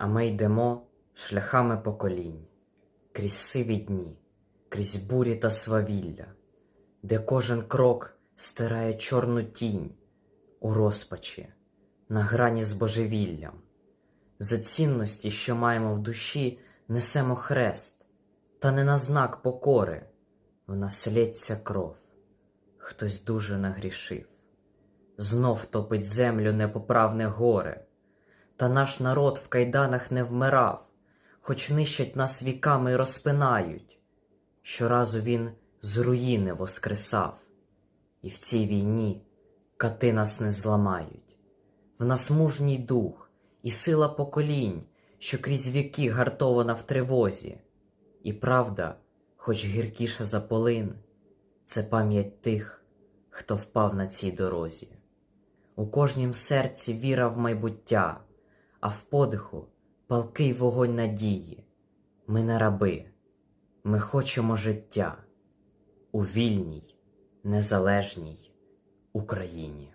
А ми йдемо шляхами поколінь, крізь сиві дні, крізь бурі та свавілля, де кожен крок стирає чорну тінь у розпачі, на грані з божевіллям. За цінності, що маємо в душі, несемо хрест, та не на знак покори, в нас лється кров, хтось дуже нагрішив, знов топить землю непоправне горе. Та наш народ в кайданах не вмирав, хоч нищать нас віками й розпинають. Щоразу він з руїни воскресав, і в цій війні кати нас не зламають. В нас мужній дух і сила поколінь, що крізь віки гартована в тривозі. І правда, хоч гіркіша за полин, це пам'ять тих, хто впав на цій дорозі. У кожнім серці віра в майбуття, а в подиху палкий вогонь надії. Ми не раби, ми хочемо життя у вільній, незалежній Україні.